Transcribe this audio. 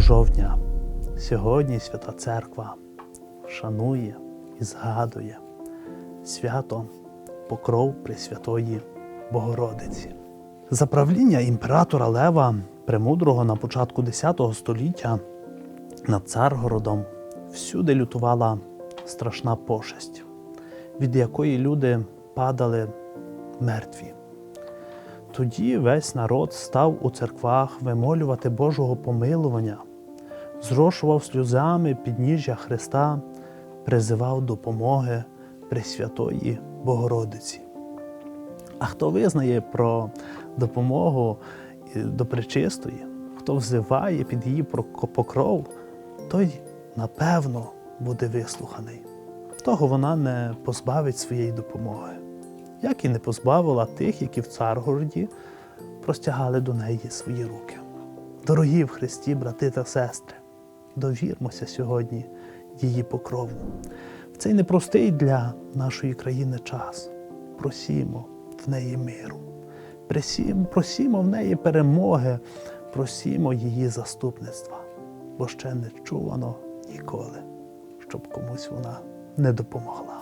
жовтня. Сьогодні Свята Церква шанує і згадує свято Покров Пресвятої Богородиці. За правління імператора Лева Премудрого на початку X століття над Царгородом всюди лютувала страшна пошесть, від якої люди падали мертві. Тоді весь народ став у церквах вимолювати Божого помилування, зрошував сльозами підніжжя Христа, призивав допомоги Пресвятої Богородиці. А хто визнає про допомогу е, до Пречистої, хто взиває під її покров, той напевно буде вислуханий. Того вона не позбавить своєї допомоги, як і не позбавила тих, які в Царгороді простягали до неї свої руки. Дорогі в Христі, брати та сестри, довірмося сьогодні її покрову. В цей непростий для нашої країни час. Просімо в неї миру, Просімо, в неї перемоги, просімо її заступництва, бо ще не чувано ніколи, щоб комусь вона не допомогла.